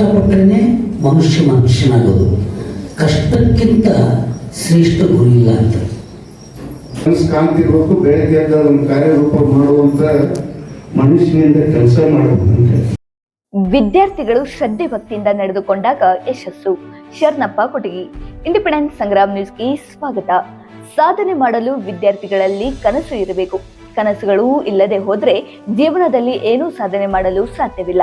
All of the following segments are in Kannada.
ಕಷ್ಟಪಟ್ಟರೆ ಮನುಷ್ಯ ಮನುಷ್ಯನಾಗೋದು. ಕಷ್ಟಕ್ಕಿಂತ ಶ್ರೇಷ್ಠ ಗುರಿ ಇಲ್ಲ ಅಂತ. ಕನಸು ಕಾಣ್ತಿರ್ಬೇಕು ಬೆಳಗ್ಗೆ ಎದ್ದ ಒಂದು ಕಾರ್ಯರೂಪ ಮಾಡುವಂತ ಮನುಷ್ಯನಿಂದ ಕೆಲಸ ಮಾಡಬೇಕಂತೆ ವಿದ್ಯಾರ್ಥಿಗಳು ಶ್ರದ್ಧೆ ಭಕ್ತಿಯಿಂದ ನಡೆದುಕೊಂಡಾಗ ಯಶಸ್ಸು. ಶರಣಪ್ಪ ಕೊಟಗಿ ಇಂಡಿಪೆಂಡೆನ್ಸ್ ಸಂಗ್ರಾಮ್ ನ್ಯೂಸ್ಗೆ ಸ್ವಾಗತ. ಸಾಧನೆ ಮಾಡಲು ವಿದ್ಯಾರ್ಥಿಗಳಲ್ಲಿ ಕನಸು ಇರಬೇಕು. ಕನಸುಗಳು ಇಲ್ಲದೆ ಹೋದ್ರೆ ಜೀವನದಲ್ಲಿ ಏನೂ ಸಾಧನೆ ಮಾಡಲು ಸಾಧ್ಯವಿಲ್ಲ.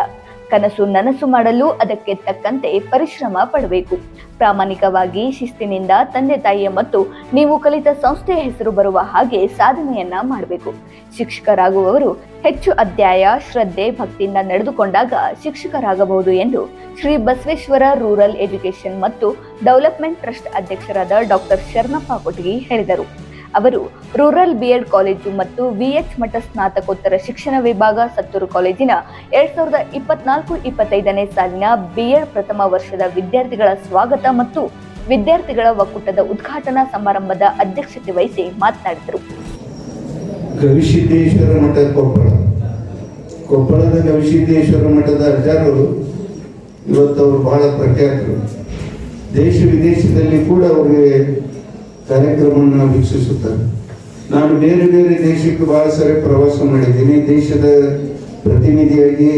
ಕನಸು ನನಸು ಮಾಡಲು ಅದಕ್ಕೆ ತಕ್ಕಂತೆ ಪರಿಶ್ರಮ ಪಡಬೇಕು. ಪ್ರಾಮಾಣಿಕವಾಗಿ ಶಿಸ್ತಿನಿಂದ ತಂದೆ ತಾಯಿಯ ಮತ್ತು ನೀವು ಕಲಿತ ಸಂಸ್ಥೆಯ ಹೆಸರು ಬರುವ ಹಾಗೆ ಸಾಧನೆಯನ್ನ ಮಾಡಬೇಕು. ಶಿಕ್ಷಕರಾಗುವವರು ಹೆಚ್ಚು ಅಧ್ಯಾಯ, ಶ್ರದ್ಧೆ, ಭಕ್ತಿಯಿಂದ ನಡೆದುಕೊಂಡಾಗ ಶಿಕ್ಷಕರಾಗಬಹುದು ಎಂದು ಶ್ರೀ ಬಸವೇಶ್ವರ ರೂರಲ್ ಎಜುಕೇಶನ್ ಮತ್ತು ಡೆವಲಪ್ಮೆಂಟ್ ಟ್ರಸ್ಟ್ ಅಧ್ಯಕ್ಷರಾದ ಡಾಕ್ಟರ್ ಶರಣಪ್ಪ ಕೊಟಗಿ ಹೇಳಿದರು. ಅವರು ರೂರಲ್ ಬಿಎಡ್ ಕಾಲೇಜು ಮತ್ತು ವಿಎಚ್ ಮಠ ಸ್ನಾತಕೋತ್ತರ ಶಿಕ್ಷಣ ವಿಭಾಗ ಸತ್ತೂರು ಕಾಲೇಜಿನ ಎರಡ್ ಸಾವಿರದ ಇಪ್ಪತ್ನಾಲ್ಕು ಇಪ್ಪತ್ತೈದನೇ ಸಾಲಿನ ಬಿಎಡ್ ಪ್ರಥಮ ವರ್ಷದ ವಿದ್ಯಾರ್ಥಿಗಳ ಸ್ವಾಗತ ಮತ್ತು ವಿದ್ಯಾರ್ಥಿಗಳ ಒಕ್ಕೂಟದ ಉದ್ಘಾಟನಾ ಸಮಾರಂಭದ ಅಧ್ಯಕ್ಷತೆ ವಹಿಸಿ ಮಾತನಾಡಿದರು. ಗವಿಸಿದ್ದೇಶ್ವರ ಮಠ ಕೊಪ್ಪಳ. ಕೊಪ್ಪಳದ ಗವಿಸಿದ್ದೇಶ್ವರ ಮಠದ ಅಜಾರರು ಇವತ್ತು ಅವರು ಬಹಳ ಪ್ರಖ್ಯಾತರು. ದೇಶ ವಿದೇಶದಲ್ಲಿ ಕೂಡ ಅವರಿಗೆ ಕಾರ್ಯಕ್ರಮವನ್ನು ವೀಕ್ಷಿಸುತ್ತಾರೆ. ನಾನು ಬೇರೆ ಬೇರೆ ದೇಶಕ್ಕೆ ಬಹಳ ಸರಿ ಪ್ರವಾಸ ಮಾಡಿದ್ದೀನಿ. ದೇಶದ ಪ್ರತಿನಿಧಿಯಾಗಿ,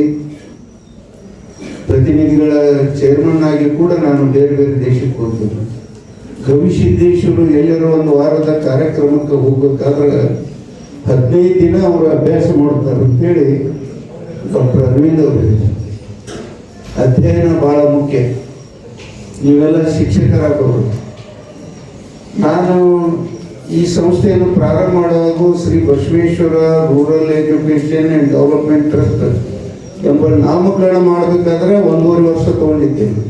ಪ್ರತಿನಿಧಿಗಳ ಚೇರ್ಮನ್ ಆಗಿ ಕೂಡ ನಾನು ಬೇರೆ ಬೇರೆ ದೇಶಕ್ಕೆ ಹೋಗ್ತೀನಿ. ದೇಶಗಳು ಎಲ್ಲರೂ ಒಂದು ವಾರದ ಕಾರ್ಯಕ್ರಮಕ್ಕೆ ಹೋಗ್ಬೇಕಾದ್ರೆ ಹದಿನೈದು ದಿನ ಅವರು ಅಭ್ಯಾಸ ಮಾಡ್ತಾರೆ ಅಂತೇಳಿ ಡಾಕ್ಟರ್ ಅರವಿಂದ್ ಅವರು ಅಧ್ಯಯನ ಬಹಳ ಮುಖ್ಯ. ನೀವೆಲ್ಲ ಶಿಕ್ಷಕರಾಗೋರು. ನಾನು ಈ ಸಂಸ್ಥೆಯನ್ನು ಪ್ರಾರಂಭ ಮಾಡುವಾಗ Shri Basaveshwara rural education and development trust ಎಂಬ ನಾಮಕರಣ ಮಾಡಬೇಕಾದ್ರೆ ಒಂದೂವರೆ ವರ್ಷ ತಗೊಂಡಿದ್ದೇನೆ.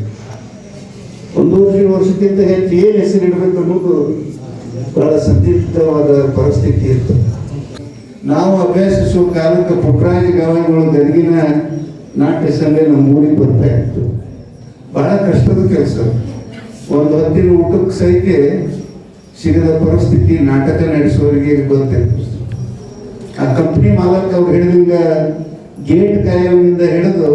ಒಂದೂವರೆ ವರ್ಷಕ್ಕಿಂತ ಹೆಚ್ಚು ಏನು ಹೆಸರಿಡಬೇಕು ಅನ್ನೋದು ಬಹಳ ಸಂದಿಗ್ಧವಾದ ಪರಿಸ್ಥಿತಿ ಇತ್ತು. ನಾವು ಅಭ್ಯಾಸಿಸುವ ಕಾಲಕ್ಕೆ ಪುಟ್ಟರಾಜ ಗವಾಯಿಗಳು ಗದಗಿನ ನಾಟ್ಯ ಸಂಘ ನಮ್ಮ ಊರಿಗೆ ಬರ್ತಾ ಇತ್ತು. ಬಹಳ ಕಷ್ಟದ ಕೆಲಸ. ಒಂದು ಹತ್ತಿನ ಊಟಕ್ಕೆ ಸಹಿತ ಸಿಗದ ಪರಿಸ್ಥಿತಿ ನಾಟಕ ನಡೆಸುವವರಿಗೆ ಗೊತ್ತಿತ್ತು ಆ ಕಂಪ್ನಿ ಮಾಲಕ್ ಅವ್ರು ಹೇಳಿದಂಗ ಗೇಟ್ ಕಾಯಿಂದ ಹಿಡಿದು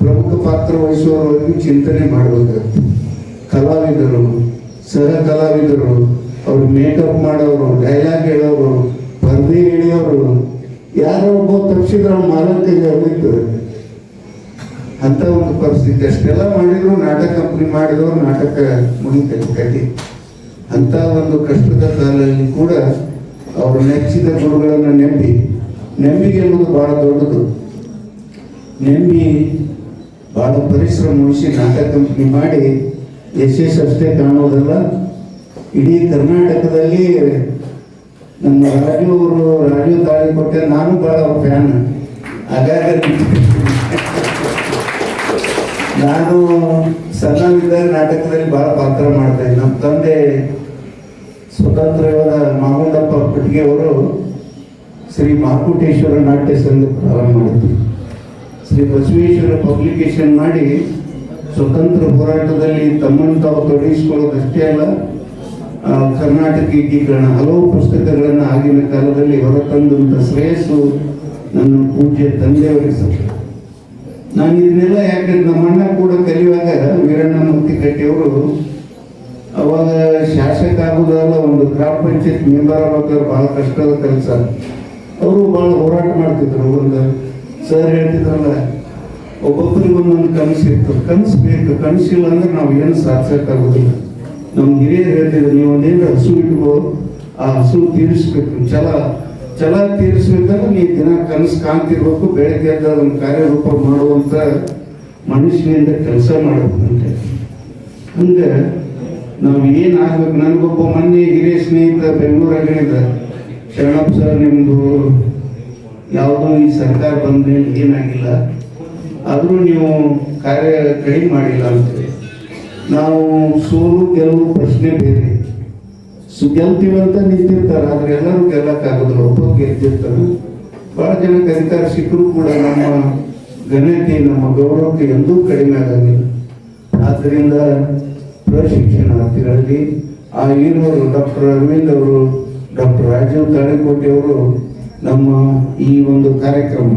ಪ್ರಮುಖ ಪಾತ್ರ ವಹಿಸುವವರೆಗೂ ಚಿಂತನೆ ಮಾಡಬೇಕಾಗ್ತದೆ ಕಲಾವಿದರು, ಸಹ ಕಲಾವಿದರು, ಅವ್ರು ಮೇಕಪ್ ಮಾಡೋರು ಡೈಲಾಗ್ ಹೇಳೋರು, ಪರ್ದೆ ಎಳೆಯೋರು ಯಾರೋ ಒಬ್ಬ ತಪ್ಪಿಸಿದ್ರೆ ಮಾಲಕಿಗೆ ಹೋಗ್ತದೆ ಅಂತ ಒಂದು ಪರಿಸ್ಥಿತಿ. ಅಷ್ಟೆಲ್ಲ ಮಾಡಿದ್ರು ನಾಟಕ ಕಂಪ್ನಿ ಮಾಡಿದವರು ನಾಟಕ ಮುಗಿತೈತೆ ಕತೆ ಅಂತ ಒಂದು ಕಷ್ಟದ ಕಾಲದಲ್ಲಿ ಕೂಡ ಅವರು ನೆಚ್ಚಿದ ಗುರುಗಳನ್ನು ನೆಂಬಿ ನೆಂಬಿಗೆ ಅನ್ನೋದು ಬಹಳ ದೊಡ್ಡದು. ನೆಂಬಿ ಬಹಳ ಪರಿಶ್ರಮ ವಹಿಸಿ ನಾಟಕ ಕಂಪ್ನಿ ಮಾಡಿ ಯಶಸ್ಸು ಅಷ್ಟೇ ಕಾಣೋದಲ್ಲ ಇಡೀ ಕರ್ನಾಟಕದಲ್ಲಿ ನಮ್ಮ ರಾಜು ಅವರು ರಾಜು ತಾಳಿಕೊಟ್ಟೆ ನಾನು ಬಹಳ ಫ್ಯಾನ್ ಹಾಗಾಗಿ ನಾನು ಸಣ್ಣವಿದ್ದಾಗ ನಾಟಕದಲ್ಲಿ ಬಹಳ ಪಾತ್ರ ಮಾಡ್ತೇನೆ ನಮ್ಮ ತಂದೆ ಸ್ವತಂತ್ರವಾದ ಮಾಮೂಲಪ್ಪ ಅವರು ಶ್ರೀ ಮಾರ್ಕುಟೇಶ್ವರ ನಾಟ್ಯ ಸಂಘ ಪ್ರಾರಂಭ ಮಾಡಿದ್ರು. ಶ್ರೀ ಬಸವೇಶ್ವರ ಪಬ್ಲಿಕೇಶನ್ ಮಾಡಿ ಸ್ವತಂತ್ರ ಹೋರಾಟದಲ್ಲಿ ತಮ್ಮನ್ನು ತಾವು ತೊಡಗಿಸಿಕೊಳ್ಳೋದಷ್ಟೇ ಅಲ್ಲ ಕರ್ನಾಟಕ ಏಕೀಕರಣ, ಹಲವು ಪುಸ್ತಕಗಳನ್ನು ಆಗಿನ ಕಾಲದಲ್ಲಿ ಹೊರತಂದಂಥ ಶ್ರೇಯಸ್ಸು ನನ್ನ ಪೂಜ್ಯ ತಂದೆಯವರಿಗೆ ಸಹ ನಾನು ಇದನ್ನೆಲ್ಲ ಯಾಕಂದ್ರೆ ನಮ್ಮಣ್ಣ ಕೂಡ ಕಲಿಯುವಾಗ ವೀರಣ್ಣ ಮೂರ್ತಿ ಕಟ್ಟಿಯವರು ಅವಾಗ ಶಾಸಕ ಆಗುದಲ್ಲ ಒಂದು ಗ್ರಾಮ ಪಂಚಾಯತ್ ಮೆಂಬರ್ ಆಗ್ಬೇಕಾದ್ರೆ ಬಹಳ ಕಷ್ಟದ ಕೆಲಸ. ಅವರು ಬಹಳ ಹೋರಾಟ ಮಾಡ್ತಿದ್ರು ಒಂದು ಸರ್ ಹೇಳ್ತಿದ್ರಲ್ಲ, ಒಬ್ಬೊಬ್ಬರಿಗೆ ಒಂದೊಂದು ಕನಸು ಇರ್ತದೆ ಕನಸು ಬೇಕು ಕನಸಿಲ್ಲ ಅಂದ್ರೆ ನಾವು ಏನು ಸಾಧಿಸಕ್ಕಾಗೋದಿಲ್ಲ ನಮ್ಮ ಹಿರಿಯರು ಹೇಳ್ತಿದ್ರು, ನೀವು ಒಂದೇನು ಹಸು ಇಟ್ಕೋ, ಆ ಹಸು ತೀರಿಸ್ಬೇಕು. ಛಲ ಛಲ ತೀರಿಸ್ಬೇಕಂದ್ರೆ ನೀ ದಿನ ಕನಸು ಕಾಣ್ತಿರ್ಬೇಕು ಬೆಳಗ್ಗೆ ಎದ್ದ ಅದನ್ನ ಕಾರ್ಯರೂಪ ಮಾಡುವಂತ ಮನುಷ್ಯನಿಂದ ಕೆಲಸ ಮಾಡಬೇಕಂತೆ ಹಂಗೆ ನಾವು ಏನ್ ಆಗ್ಬೇಕು? ನನಗೊಬ್ಬ ಮೊನ್ನೆ ಹಿರಿಯ ಸ್ನೇಹಿತ ಬೆಂಗಳೂರಾಗ ಹೇಳಿದ ಶರಣಪ್ಪ ಸರ್, ನಿಮ್ದು ಯಾವುದೋ ಈ ಸರ್ಕಾರ ಬಂದ್ರೆ ಏನಾಗಿಲ್ಲ, ಆದರೂ ನೀವು ಕಾರ್ಯ ಕಡಿಮೆ ಮಾಡಿಲ್ಲ ಅಂತೇಳಿ. ನಾವು ಸೋಲು ಗೆಲುವು ಪ್ರಶ್ನೆ ಬೇರೆ. ಗೆಲ್ತೀವಿ ಅಂತ ನಿಂತಿರ್ತಾರೆ, ಆದ್ರೆ ಎಲ್ಲರೂ ಗೆಲ್ಲಕ್ಕಾಗೋದಿಲ್ಲ ಒಬ್ಬ ಗೆದ್ದಿರ್ತಾರೆ ಬಹಳ ಜನ ಅಧಿಕಾರ ಸಿಕ್ಕರೂ ಕೂಡ ನಮ್ಮ ಘನತೆ, ನಮ್ಮ ಗೌರವಕ್ಕೆ ಎಂದೂ ಕಡಿಮೆ ಆಗೋದಿಲ್ಲ. ಆದ್ದರಿಂದ ಪ್ರಶಿಕ್ಷಣಾರ್ಥಿಗಳಲ್ಲಿ ಆ ಇರುವರು ಡಾಕ್ಟರ್ ಅರವಿಂದ್ ಅವರು, ಡಾಕ್ಟರ್ ರಾಜೀವ್ ತಾಳೆಕೋಟೆ ಅವರು ನಮ್ಮ ಈ ಒಂದು ಕಾರ್ಯಕ್ರಮ.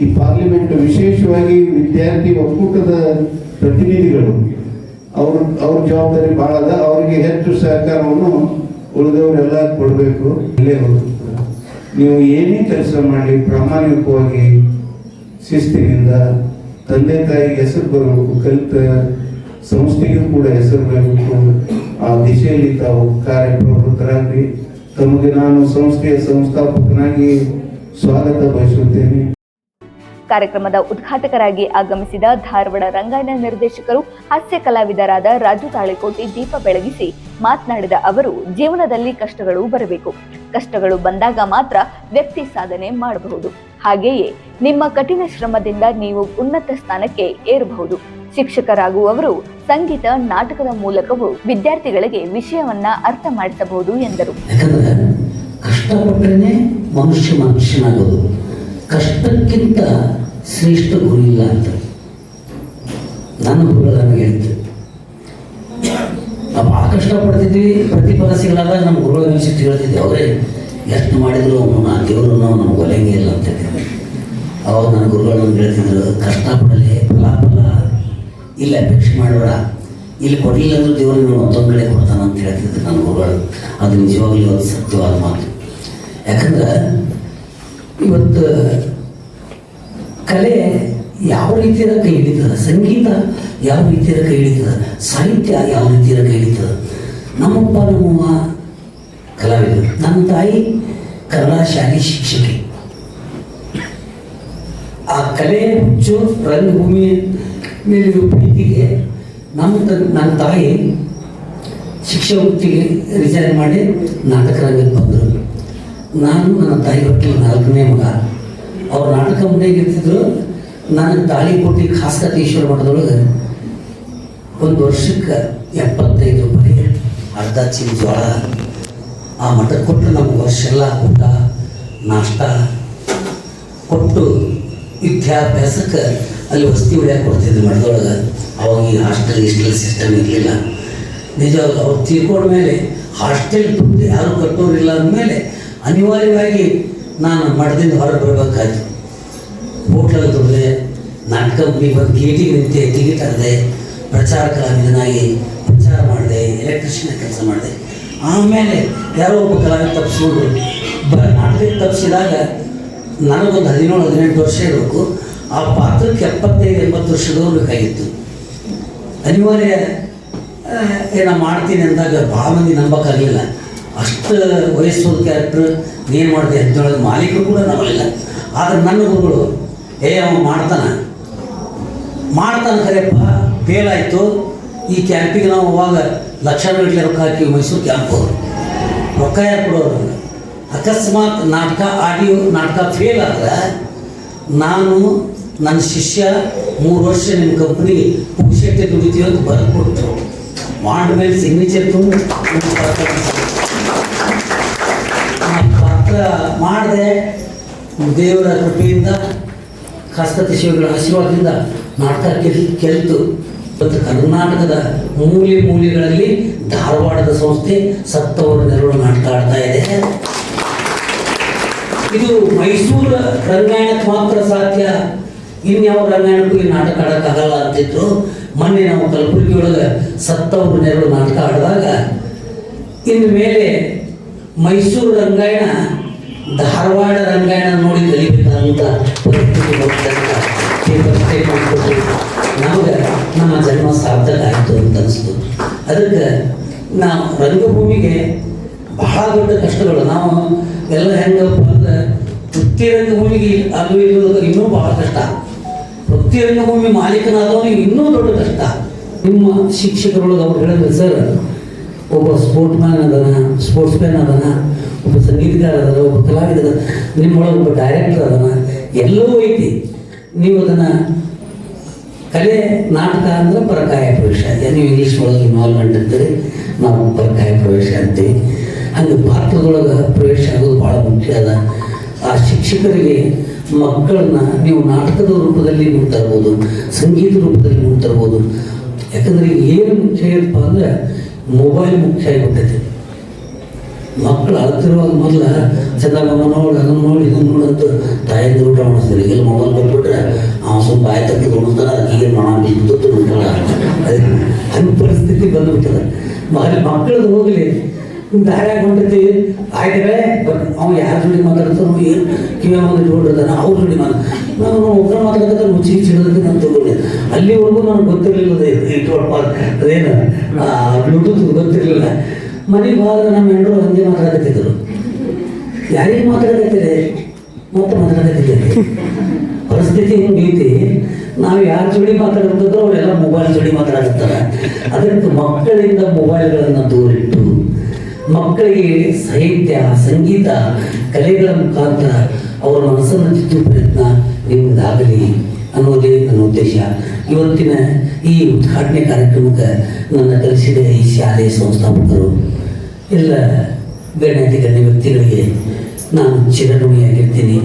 ಈ ಪಾರ್ಲಿಮೆಂಟ್ ವಿಶೇಷವಾಗಿ ವಿದ್ಯಾರ್ಥಿ ಒಕ್ಕೂಟದ ಪ್ರತಿನಿಧಿಗಳು, ಅವರು, ಅವ್ರ ಜವಾಬ್ದಾರಿ ಭಾಳ ಅದ, ಅವರಿಗೆ ಹೆಚ್ಚು ಸಹಕಾರವನ್ನು ಉಳಿದವರೆಲ್ಲ ಕೊಡಬೇಕು. ಇಲ್ಲೇ ನೀವು ಏನೇ ಕೆಲಸ ಮಾಡಿ, ಪ್ರಾಮಾಣಿಕವಾಗಿ ಶಿಸ್ತಿನಿಂದ ತಂದೆ ತಾಯಿಗೆ ಹೆಸರು ಬರಬೇಕು, ಕಲಿತ ಸಂಸ್ಥೆಗೂ ಕೂಡ ಹೆಸರು ಬೇಕು ಆ ದಿಶೆಯಲ್ಲಿ ತಾವು ಕಾರ್ಯಪ್ರವೃತ್ತರಾಗಿ ತಮಗೆ ನಾನು ಸಂಸ್ಥೆಯ ಸಂಸ್ಥಾಪಕನಾಗಿ ಸ್ವಾಗತ ಬಯಸುತ್ತೇನೆ. ಕಾರ್ಯಕ್ರಮದ ಉದ್ಘಾಟಕರಾಗಿ ಆಗಮಿಸಿದ ಧಾರವಾಡ ರಂಗಾಯಣ ನಿರ್ದೇಶಕರು, ಹಾಸ್ಯ ಕಲಾವಿದರಾದ ರಾಜು ತಾಳಿಕೋಟಿ ದೀಪ ಬೆಳಗಿಸಿ ಮಾತನಾಡಿದ ಅವರು, ಜೀವನದಲ್ಲಿ ಕಷ್ಟಗಳು ಬರಬೇಕು. ಕಷ್ಟಗಳು ಬಂದಾಗ ಮಾತ್ರ ವ್ಯಕ್ತಿ ಸಾಧನೆ ಮಾಡಬಹುದು. ಹಾಗೆಯೇ ನಿಮ್ಮ ಕಠಿಣ ಶ್ರಮದಿಂದ ನೀವು ಉನ್ನತ ಸ್ಥಾನಕ್ಕೆ ಏರಬಹುದು. ಶಿಕ್ಷಕರಾಗುವವರು ಸಂಗೀತ ನಾಟಕದ ಮೂಲಕವೂ ವಿದ್ಯಾರ್ಥಿಗಳಿಗೆ ವಿಷಯವನ್ನ ಅರ್ಥ ಮಾಡಿಸಬಹುದು ಎಂದರು. ಕಷ್ಟಪಟ್ಟರೆ ಮನುಷ್ಯ ಮನುಷ್ಯನಾಗೋದು. ಕಷ್ಟಕ್ಕಿಂತ ಶ್ರೇಷ್ಠ ಗುರಿ ಇಲ್ಲ ಅಂತ. ನನ್ನ ಗುರುಗಳು ನನಗೆ ಹೇಳ್ತು ನಾವು ಭಾಳ ಕಷ್ಟಪಡ್ತಿದ್ವಿ ಪ್ರತಿಫಲ ಸಿಗಲಾಗ ನಮ್ಮ ಗುರುಗಳ ವಿಷಯ ಹೇಳ್ತಿದ್ವಿ ಅವರೇ, ಎಷ್ಟು ಮಾಡಿದ್ರು ಆ ದೇವರು ನಾವು ನಮ್ಗೆ ಒಲೆಂಗೇ ಇಲ್ಲ ಅಂತ. ಅವಾಗ ನನ್ನ ಗುರುಗಳು ಹೇಳ್ತಿದ್ರು ಫಲ ಫಲಾಫಲ ಇಲ್ಲ ಅಪೇಕ್ಷೆ ಮಾಡೋಣ ಇಲ್ಲಿ ಕೊಡಲಿಲ್ಲ ಅಂದ್ರೆ ದೇವರು ನೀವು ಮತ್ತೊಂದು ಕಡೆ ಕೊಡ್ತಾನ ಅಂತ ಹೇಳ್ತಿದ್ರು ನನ್ನ ಗುರುಗಳು. ಅದು ನಿಜವಾಗ್ಲೂ ಒಂದು ಸತ್ಯವಾದ ಮಾತು. ಯಾಕಂದ್ರೆ ಇವತ್ತು ಕಲೆ ಯಾವ ರೀತಿಯ ಕೈ ಹಿಡಿತದ? ಸಂಗೀತ ಯಾವ ರೀತಿಯ ಕೈ ಹಿಡಿತದ? ಸಾಹಿತ್ಯ ಯಾವ ರೀತಿಯ ಕೈ ಹಿಡಿತದ? ನಮ್ಮಪ್ಪ ನಮ್ಮವ್ವ ಕಲಾವಿದರು, ನನ್ನ ತಾಯಿ ಕನ್ನಡ ಶಾಲೆ ಶಿಕ್ಷಕಿ. ಆ ಕಲೆ ಹುಚ್ಚು, ರಂಗಭೂಮಿ ಮೇಲಿರುವ ಪ್ರೀತಿಗೆ ನಮ್ಮ ನನ್ನ ತಾಯಿ ಶಿಕ್ಷಣ ವೃತ್ತಿಗೆ ರಿಸೈನ್ ಮಾಡಿ ನಾಟಕ ರಂಗಕ್ಕೆ ಬಂದರು. ನಾನು ನನ್ನ ತಾಯಿ ಒಟ್ಟಿಗೆ ನಾಲ್ಕನೇ ಮಗ. ಅವ್ರು ನಾಟಕ ಮನೆಗೆ ಇರ್ತಿದ್ರು ತಾಳಿ ತಾಳಿ ಕೊಟ್ಟು ಖಾಸಗತೀಶ್ವರ ಮಠದೊಳಗೆ ಒಂದು ವರ್ಷಕ್ಕೆ ಎಪ್ಪತ್ತೈದು ರೂಪಾಯಿ ಅರ್ಧ ಚೀಲ ಜೋಳ ಆ ಮಠ ಕೊಟ್ಟು ನಮ್ಗೆ ವರ್ಷ ಎಲ್ಲ ಊಟ, ನಾಷ್ಟ ಕೊಟ್ಟು ವಿದ್ಯಾಭ್ಯಾಸಕ್ಕೆ ಅಲ್ಲಿ ವಸತಿ ಉಳಿಯಾಕೆ ಕೊಡ್ತಿದ್ರು ಮಠದೊಳಗೆ. ಅವಾಗ ಈ ಹಾಸ್ಟೆಲ್ ಗಿಸ್ಟೆಲ್ ಸಿಸ್ಟಮ್ ಇರಲಿಲ್ಲ. ನಿಜವಾಗ ಅವ್ರು ತೀರ್ಕೊಂಡ ಮೇಲೆ ಹಾಸ್ಟೆಲ್ ದುಡ್ಡು ಯಾರು ಕಟ್ಟೋರಿಲ್ಲ ಅಂದಮೇಲೆ ಅನಿವಾರ್ಯವಾಗಿ ನಾನು ಮಠದಿಂದ ಹೊರಗೆ ಬರಬೇಕಾಯ್ತು. ಹೋಟ್ಲಲ್ಲಿ ದುಡ್ದೆ, ನಾಟಕ ಬಂದು ಗೇಟಿಗೆ ನಿಂತೆ ಟಿಕೆಟ್ ಅರ್ದೆ ಪ್ರಚಾರ ಕಲಾವಿದನಾಗಿ ಪ್ರಚಾರ ಮಾಡಿದೆ ಎಲೆಕ್ಟ್ರಿಷಿಯನ್ ಕೆಲಸ ಮಾಡಿದೆ. ಆಮೇಲೆ ಯಾರೋ ಒಬ್ಬ ಕಲಾವಿದ ತಪ್ಪಿಸ್ಕೊಂಡು ಬ ನಾಟಕ ತಪ್ಪಿಸಿದಾಗ ನನಗೊಂದು ಹದಿನೇಳು, ಹದಿನೆಂಟು ವರ್ಷ ಇರಬೇಕು. ಆ ಪಾತ್ರಕ್ಕೆ ಎಪ್ಪತ್ತೈದು, ಎಂಬತ್ತು ವರ್ಷದವ್ರು ಬೇಕಾಗಿತ್ತು ಅನಿವಾರ್ಯ ಏನೋ ಮಾಡ್ತೀನಿ ಅಂದಾಗ ಭಾಳ ಮಂದಿ ನಂಬಕ್ಕಾಗಲಿಲ್ಲ. ಅಷ್ಟು ವಯಸ್ಸು ಕ್ಯಾರೆಕ್ಟ್ರ್ ಏನು ಮಾಡಿದೆ ಹೇಳಿದ ಮಾಲೀಕರು ಕೂಡ ನಂಬಲಿಲ್ಲ. ಆದರೆ ನನ್ನ ಗುರುಗಳು, ಏ, ಅವ ಮಾಡ್ತಾನ. ಮಾಡ್ತಾನೆ ಕರೆಯಪ್ಪ ಫೇಲ್ ಆಯಿತು. ಈ ಕ್ಯಾಂಪಿಗೆ ನಾವು ಅವಾಗ ಲಕ್ಷಗಟ್ಟಲೆ ರೊಕ್ಕ ಹಾಕಿ ಮೈಸೂರು ಕ್ಯಾಂಪ್ ರೊಕ್ಕ ಯಾಕೆ ಕೊಡೋರು ಅಕಸ್ಮಾತ್ ನಾಟಕ ಆಡಿಯೋ ನಾಟಕ ಫೇಲ್ ಆದ್ರೆ ನಾನು ನನ್ನ ಶಿಷ್ಯ ಮೂರು ವರ್ಷ ನಿಮ್ಮ ಕಂಪ್ನಿ ಪುಕ್ಷಟ್ಟೆ ದುಡಿತೀವಿ ಅಂತ ಬರೆದು ಕೊಡ್ತು ಮಾಡ ಮೇಲೆ ಸಿಗ್ನೇಚರ್ ತುಂಬ ಪಾತ್ರ ಮಾಡಿದೆ ದೇವರ ಕೃಪೆಯಿಂದ ಖಾಸಗತಿ ಶಿವಗಳ ಆಶೀರ್ವಾದದಿಂದ ನಾಟಕ ಕೆಲ್, ಕೆಲ್ತು. ಮತ್ತು ಕರ್ನಾಟಕದ ಮೂಲೆ ಮೂಲೆಗಳಲ್ಲಿ ಧಾರವಾಡದ ಸಂಸ್ಥೆ ಸತ್ತವರ ನೆರಳು ನಾಟಕ ಆಡ್ತಾ ಇದೆ. ಇದು ಮೈಸೂರು ರಂಗಾಯಣಕ್ಕೆ ಮಾತ್ರ ಸಾಧ್ಯ. ಇನ್ಯಾವ ರಂಗಾಯಣಕ್ಕೂ ಈ ನಾಟಕ ಆಡೋಕ್ಕಾಗಲ್ಲ ಅಂತಿದ್ರು, ಮೊನ್ನೆ ನಾವು ಕಲಬುರಗಿ ಒಳಗೆ ಸತ್ತವರು ನೆರಳು ನಾಟಕ ಆಡಿದಾಗ ಇನ್ನು ಮೇಲೆ ಮೈಸೂರು ರಂಗಾಯಣ, ಧಾರವಾಡ ರಂಗಾಯಣ ನೋಡಿ ಕಲಿಬೇಕಂತ ಪರಿಸ್ಥಿತಿ ನಮಗೆ ನಮ್ಮ ಜನ್ಮ ಸಾರ್ಥಕ ಆಯಿತು ಅಂತ ಅನಿಸ್ತು. ಅದಕ್ಕೆ ನಾವು ರಂಗಭೂಮಿಗೆ ಬಹಳ ದೊಡ್ಡ ಕಷ್ಟಗಳು. ನಾವು ಎಲ್ಲ ಹೆಂಗಪ್ಪ ಅಂದ್ರೆ, ತೃಪ್ತಿ ರಂಗಭೂಮಿಗೆ ಇದು ಇನ್ನೂ ಬಹಳ ಕಷ್ಟ. ರಂಗಭೂಮಿ ಮಾಲೀಕನಾದವನಿಗೆ ಇನ್ನೂ ದೊಡ್ಡ ಕಷ್ಟ ನಿಮ್ಮ ಶಿಕ್ಷಕರೊಳಗೆ ಅವ್ರು ಹೇಳಿದ್ರೆ, ಸರ್, ಒಬ್ಬ ಸ್ಪೋರ್ಟ್ ಮ್ಯಾನ್ ಅದನ ಸ್ಪೋರ್ಟ್ಸ್ ಮ್ಯಾನ್ ಅದನ, ಒಬ್ಬ ಸಂಗೀತಗಾರ ಅದನ, ಒಬ್ಬ ಕಲಾವಿದ ನಿಮ್ಮೊಳಗೆ ಒಬ್ಬ ಡೈರೆಕ್ಟರ್ ಅದನ, ಎಲ್ಲವೂ ಐತಿ. ನೀವು ಅದನ್ನು ಕಲೆ, ನಾಟಕ ಅಂದ್ರೆ ಪರಕಾಯ ಪ್ರವೇಶ. ನೀವು ಇಂಗ್ಲೀಷ್ ಒಳಗೆ ಇನ್ವಾಲ್ವ್ಮೆಂಟ್ ಅಂತೀರಿ ನಾವು ಪರಕಾಯ ಪ್ರವೇಶ ಅಂತೀವಿ. ಹಂಗೆ ಪಾತ್ರದೊಳಗೆ ಪ್ರವೇಶ ಆಗೋದು ಭಾಳ ಮುಖ್ಯ ಅದ. ಆ ಶಿಕ್ಷಕರಿಗೆ ಮಕ್ಕಳನ್ನ ನೀವು ನಾಟಕದ ರೂಪದಲ್ಲಿ ನೋಡ್ತಾ ಇರ್ಬೋದು ಸಂಗೀತ ರೂಪದಲ್ಲಿ ನೋಡ್ತಾ ಇರ್ಬೋದು ಏನು ಮುಖ್ಯ ಏನಪ್ಪ ಅಂದ್ರೆ ಮೊಬೈಲ್ ಮುಖ್ಯ ಆಗಿಬಿಟ್ಟೈತೆ. ಮಕ್ಕಳು ಅಳ್ತಿರುವಾಗ ಮೊದಲ ಚಂದಗಮ್ಮ ನೋಡಿ ಅದನ್ನು ನೋಡಿ ಇದನ್ನು ನೋಡಿ ಅಂತ ತಾಯಿಂದ ಊಟ ಮಾಡಿಸ್ತಾರೆ ಈಗ ಮೊಬೈಲ್ ಬಂದ್ಬಿಟ್ರೆ ಅವ ಸ್ವಲ್ಪ ಬಾಯಿ ತಕ್ಕದು ಉಣಿಸ್ತಾನೆ ಅದಕ್ಕೆ ಈಗ ನೋಣ ಬಿದ್ದು ಅದಕ್ಕೆ ಹಂಗೆ ಪರಿಸ್ಥಿತಿ ಬಂದ್ಬಿಟ್ಟದ. ಮಗಲಿ ಮಕ್ಕಳದು ಹೋಗಲಿ. ದಾರ್ಯಾಗ ಹೊಂಟೈತಿ. ಆಯ್ತವೆ ಅವ್ನು ಯಾರ ಜೋಡಿ ಮಾತಾಡ್ತಾನೋ ಏನು? ಕಿವಿ ಮುಂದೆ ಇಟ್ಕೊಂಡಿರ್ತಾನೆ ಅವ್ರ ಜೋಡಿ ಮಾತು ನಾನು ಒಬ್ಬರ ಮಾತಾಡ್ತಾರೆ ಮುಚ್ಚಿ ಚಿಡೋದಕ್ಕೆ ನಾನು ತಗೊಂಡೆ. ಅಲ್ಲಿವರೆಗೂ ನನಗೆ ಗೊತ್ತಿರಲಿಲ್ಲ ಅದೇನು ಬ್ಲೂಟೂತ್ ಗೊತ್ತಿರಲಿಲ್ಲ. ಮನೆಗೆ ಹೋದಾಗ ನಮ್ಮ ಹೆಂಡರು ಹಂಗೆ ಮಾತಾಡಕತ್ತಿದ್ರು. ಯಾರಿಗೆ ಮಾತಾಡಕತ್ತಿದೆ? ಮತ್ತೆ ಮಾತಾಡಕತ್ತಿದ್ದೆ ಪರಿಸ್ಥಿತಿ ಹಿಂಗೈತಿ ನಾವು ಯಾರ ಜೋಡಿ ಮಾತಾಡ್ತಿದ್ರು ಅವರೆಲ್ಲ ಮೊಬೈಲ್ ಜೋಡಿ ಮಾತಾಡ್ತಾರೆ ಅದಕ್ಕೆ ಮಕ್ಕಳಿಂದ ಮೊಬೈಲ್ಗಳನ್ನು ದೂರಿಟ್ಟು ಮಕ್ಕಳಿಗೆ ಸಾಹಿತ್ಯ, ಸಂಗೀತ, ಕಲೆಗಳ ಮುಖಾಂತರ ಅವರ ಮನಸ್ಸನ್ನು ತಿದ್ದು ಪ್ರಯತ್ನ ನಿಮ್ಮದಾಗಲಿ ಅನ್ನೋದೇ ನನ್ನ ಉದ್ದೇಶ. ಇವತ್ತಿನ ಈ ಉದ್ಘಾಟನೆ ಕಾರ್ಯಕ್ರಮಕ್ಕೆ ನನ್ನ ಕಲಿಸಿದ ಈ ಶಾಲೆಯ ಸಂಸ್ಥಾಪಕರು, ಎಲ್ಲ ಗಣ್ಯಾತಿ ಗಣ್ಯ ವ್ಯಕ್ತಿಗಳಿಗೆ ನಾನು ಚಿರಋಣಿಯಾಗಿರ್ತೀನಿ.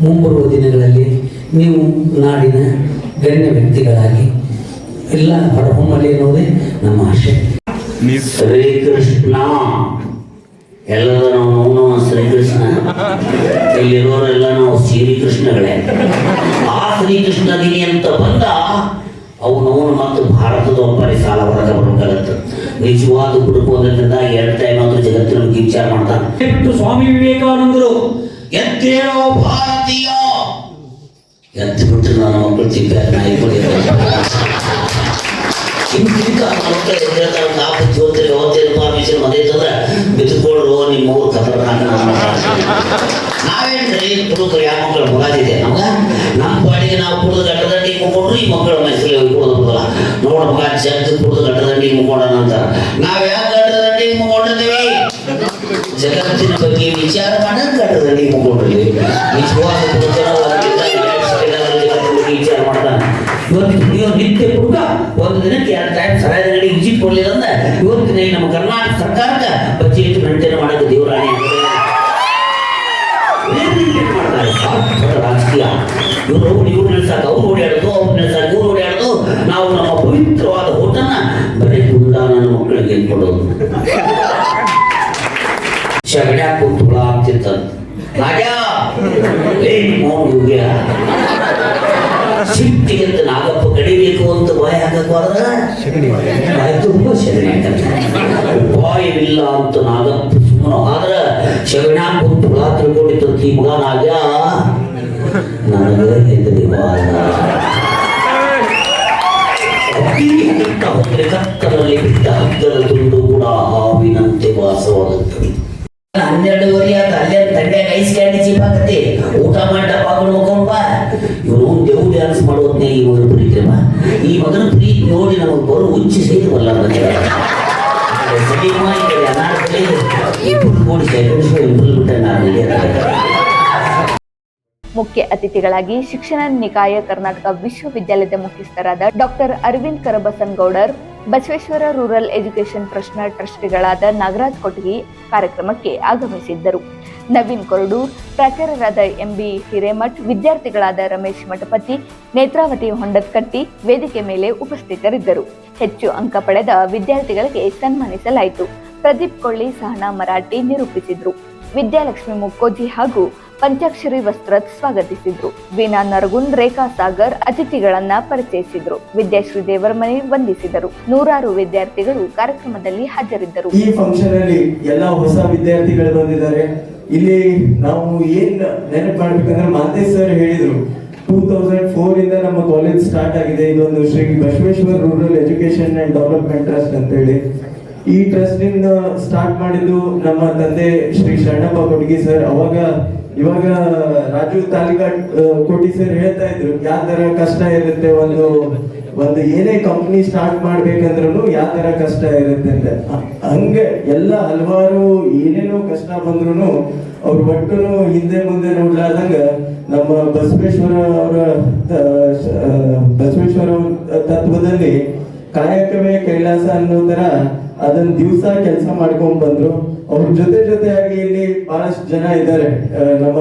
ಮುಂಬರುವ ದಿನಗಳಲ್ಲಿ ನೀವು ನಾಡಿನ ಗಣ್ಯ ವ್ಯಕ್ತಿಗಳಾಗಿ ಎಲ್ಲ ಹೊರಹೊಮ್ಮಲಿ ಅನ್ನೋದೇ ನಮ್ಮ ಆಶೆ. ಶ್ರೀ ಕೃಷ್ಣ. ಎಲ್ಲದ ನಾವು ನಾವು ಶ್ರೀಕೃಷ್ಣ ಇಲ್ಲಿರೋರೆಲ್ಲ ನಾವು ಶ್ರೀಕೃಷ್ಣಗಳೇ ಆ ಶ್ರೀಕೃಷ್ಣನಿಗೆ ಅಂತ ಬಂದ ಅವನವನು ಮತ್ತು ಭಾರತದ ಒಬ್ಬರಿ ಸಾಲ ಹೊರಗೆ ಬರಬೇಕಾಗತ್ತೆ ನಿಜವಾದ ಹುಡುಕೋದ್ರಿಂದ ಎರಡು ಟೈಮ್ ಆದ್ರೂ ಜಗತ್ತಿನ ಬಗ್ಗೆ ವಿಚಾರ ಮಾಡ್ತಾನೆ. ಸ್ವಾಮಿ ವಿವೇಕಾನಂದರು ಎದ್ದೇಳೋ ಭಾರತೀಯ! ಎದ್ದು ಬಿಟ್ಟು ನನ್ನ ಮಕ್ಕಳು ಚಿಕ್ಕ ನಾಯಿ ಹಿಂದಿನ ಮಕ್ಕಳು ಹೇಳ್ತಾರೆ ನಾವು ಬುದ್ಧಿವಂತರು ಯಾವತ್ತೇ ಇನ್ಫಾರ್ಮೇಶನ್ ಬಂದೈತಂದ್ರೆ ಬಿದ್ದುಕೊಳ್ರು ನಿಮ್ಮ ಊರು ಖತರ್ನಾಕ ನಾವೇನ್ರಿ ಹುಡುಗರು ಯಾವ ಮಕ್ಕಳು ಮುಗಾದಿದೆ ನಮ್ಗ ನಮ್ಮ ಪಾಡಿಗೆ ನಾವು ಕುಡಿದು ಗಡ್ಡದಂಡಿ ಮುಕ್ಕೊಂಡ್ರು ಈ ಮಕ್ಕಳ ಮೈಸೂರಿಗೆ ಹೋಗಿ ಕುಡಿದ್ಬಿಡಲ್ಲ ನೋಡ ಮಗ ಜಗ್ ಕುಡಿದು ಗಡ್ಡದಂಡಿ ಮುಕ್ಕೊಂಡನ ಅಂತಾರ ನಾವ್ ಯಾಕೆ ಗಡ್ಡದಂಡಿ ಮುಕ್ಕೊಂಡಿದ್ದೀವಿ ಜಗತ್ತಿನ ಬಗ್ಗೆ ವಿಚಾರ ಮಾಡ ಗಡ್ಡದಂಡಿ ಮುಕ್ಕೊಂಡಿದ್ದೀವಿ ನಿಜವಾದ ಕುಡುಕರ ಇವತ್ತು ನೀವು ನಿತ್ಯ ಕೂಡ ಒಂದು ದಿನಕ್ಕೆ ಎರಡು ಟೈಮ್ ಸಲಹೆಗಳಿಗೆ ವಿಜಿಟ್ ಕೊಡಲಿಲ್ಲ ಅಂದ್ರೆ ಇವತ್ತಿನ ನಮ್ಮ ಕರ್ನಾಟಕ ಸರ್ಕಾರಕ್ಕೆ ಬಜೆಟ್ ಮೆಂಟೇನ್ ಮಾಡಕ್ಕೆ ದೇವರಾಣಿ ರಾಜಕೀಯ ಇವರು ಇವ್ರು ನಿಲ್ಸಾಕ ಅವ್ರು ಓಡಾಡೋದು ಅವ್ರು ನಿಲ್ಸಾಕ ಇವ್ರು ಓಡಾಡೋದು ನಾವು ನಮ್ಮ ಪವಿತ್ರವಾದ ಊಟನ ಬರೀ ನನ್ನ ಮಕ್ಕಳಿಗೆ ಕೊಡೋದು ಶಗಡ್ಯಾಕ ಕುಂತು ಹುಳ ಆಗ್ತಿರ್ತಂತ ರಾಜ ಏ ಮೌನ ಸಿಟ್ಟಿಗೆ ಅಂತ ನಾಗಪ್ಪ ಕಡಿಬೇಕು ಅಂತ ಬಾಯಿ ಹಾಕಕ್ಬಾರ್ದ? ಬಾಯಿ. ತುಂಬ ಶಗಣಿ ಬಾಯಿವಿಲ್ಲ ಅಂತ ನಾಗಪ್ಪ ಸುಮ್ಮನೆ ಆದ್ರ ಶಗಣ ಕುಂತು ಹುಳ ತಿಳ್ಕೊಂಡು ಈ ಮಗ ನಾಗ ನನಗ ಬಿಟ್ಟ ಹಗ್ಗದ ತುಂಡು ಕೂಡ ಹಾವಿನಂತೆ ವಾಸವಾಗುತ್ತದೆ ಹನ್ನೆರಡುವರೆ ಅಲ್ಲೇ ತಂಡ್ಯಾಗ ಐಸ್ ಕ್ಯಾಂಡಿ ಚೀಪ್ ಊಟ ಮಾಡಿ ಡಬ್ಬ ಹಾಕೊಂಡು ಈ ಮಗನ ಪ್ರೀತಿ ನೋಡಿ ನಮಗೆ ಬರು ಉಂಚಿ ಸಹಿತ ಬಲ್ಲ ಇಬ್ಬರು ಕೂಡಿ ಸೆಕೆಂಡ್ಸ್ ಇಬ್ಬರು ಬಿಟ್ಟ ನಾನು ಮುಖ್ಯ ಅತಿಥಿಗಳಾಗಿ ಶಿಕ್ಷಣ ನಿಕಾಯ ಕರ್ನಾಟಕ ವಿಶ್ವವಿದ್ಯಾಲಯದ ಮುಖ್ಯಸ್ಥರಾದ doctor Aravind Karabasanagoudar, Basaveshwara rural education ಟ್ರಸ್ಟ್ನ ಟ್ರಸ್ಟಿಗಳಾದ ನಾಗರಾಜ್ ಕೊಟಗಿ ಕಾರ್ಯಕ್ರಮಕ್ಕೆ ಆಗಮಿಸಿದ್ದರು. ನವೀನ್ ಕೊರಡೂರ್ ಪ್ರಚಾರರಾದ ಎಂಬಿ ಹಿರೇಮಠ್, ವಿದ್ಯಾರ್ಥಿಗಳಾದ ರಮೇಶ್ ಮಠಪತಿ, ನೇತ್ರಾವತಿ ಹೊಂಡತ್ಕಟ್ಟಿ ವೇದಿಕೆ ಮೇಲೆ ಉಪಸ್ಥಿತರಿದ್ದರು. ಹೆಚ್ಚು ಅಂಕ ಪಡೆದ ವಿದ್ಯಾರ್ಥಿಗಳಿಗೆ ಸನ್ಮಾನಿಸಲಾಯಿತು. ಪ್ರದೀಪ್ ಕೊಳ್ಳಿ ಸಹನಾ ಮರಾಠಿ ನಿರೂಪಿಸಿದ್ರು. ವಿದ್ಯಾಲಕ್ಷ್ಮಿ ಮುಕ್ಕೋಜಿ ಹಾಗೂ ಪಂಚಾಕ್ಷರಿ ವಸ್ತ್ರದ್ ಸ್ವಾಗತಿಸಿದ್ರು. ವೀಣಾ ನರಗುಂದ್, ರೇಖಾ ಸಾಗರ್ ಅತಿಥಿಗಳನ್ನ ಪರಿಚಯಿಸಿದ್ರು. ವಿದ್ಯಾಶ್ರೀ ದೇವರಮನೆ ವಂದಿಸಿದರು. ನೂರಾರು ವಿದ್ಯಾರ್ಥಿಗಳು ಕಾರ್ಯಕ್ರಮದಲ್ಲಿ ಹಾಜರಿದ್ದರು. ಈ ಫಂಕ್ಷನ್ ಅಲ್ಲಿ ಎಲ್ಲ ಹೊಸ ವಿದ್ಯಾರ್ಥಿಗಳು ಬಂದಿದ್ದಾರೆ. ಇಲ್ಲಿ ನಾವು ಏನ್ ನೆನಪು ಮಾಡ್ಬೇಕಂದ್ರೆ ಮಾತೇಶ್ ಸರ್ ಹೇಳಿದ್ರು ಟೂ ತೌಸಂಡ್ ಫೋರ್ ಇಂದ ನಮ್ಮ ಕಾಲೇಜ್ ಸ್ಟಾರ್ಟ್ ಆಗಿದೆ. ಇದೊಂದು Shri Basaveshwar rural education and development trust ಅಂತ ಹೇಳಿ ಈ ಟ್ರಸ್ಟ್ ಸ್ಟಾರ್ಟ್ ಮಾಡಿದ್ದು ನಮ್ಮ ತಂದೆ ಶ್ರೀ ಶರಣಪ್ಪ ಕೊಡ್ಗಿ ಸರ್. ಅವಾಗ ಇವಾಗ ರಾಜು ತಾಲಿಕಾ ಕೋಟಿ ಸರ್ ಹೇಳ್ತಾ ಇದ್ರು ಯಾವ ಕಷ್ಟ ಇರುತ್ತೆ ಒಂದು ಒಂದು ಏನೇ ಕಂಪ್ನಿ ಸ್ಟಾರ್ಟ್ ಮಾಡ್ಬೇಕಂದ್ರೂ ಯಾವ ತರ ಕಷ್ಟ ಇರುತ್ತೆ ಅಂತ. ಹಂಗೆ ಎಲ್ಲ ಹಲವಾರು ಏನೇನೋ ಕಷ್ಟ ಬಂದ್ರು ಅವ್ರ ಒಟ್ಟು ಹಿಂದೆ ಮುಂದೆ ನೋಡ್ಲಾರ್ದಂಗ ನಮ್ಮ ಬಸವೇಶ್ವರ ಅವರ ಬಸವೇಶ್ವರ ತತ್ವದಲ್ಲಿ ಕಾಯಕವೇ ಕೈಲಾಸ ಅನ್ನೋ ತರ ಅದನ್ನ ದಿವಸ ಕೆಲಸ ಮಾಡ್ಕೊಂಡ್ ಬಂದ್ರು. ಅವ್ರ ಜೊತೆ ಜೊತೆಯಾಗಿ ಇಲ್ಲಿ ಬಹಳಷ್ಟು ಜನ ಇದ್ದಾರೆ. ನಮ್ಮ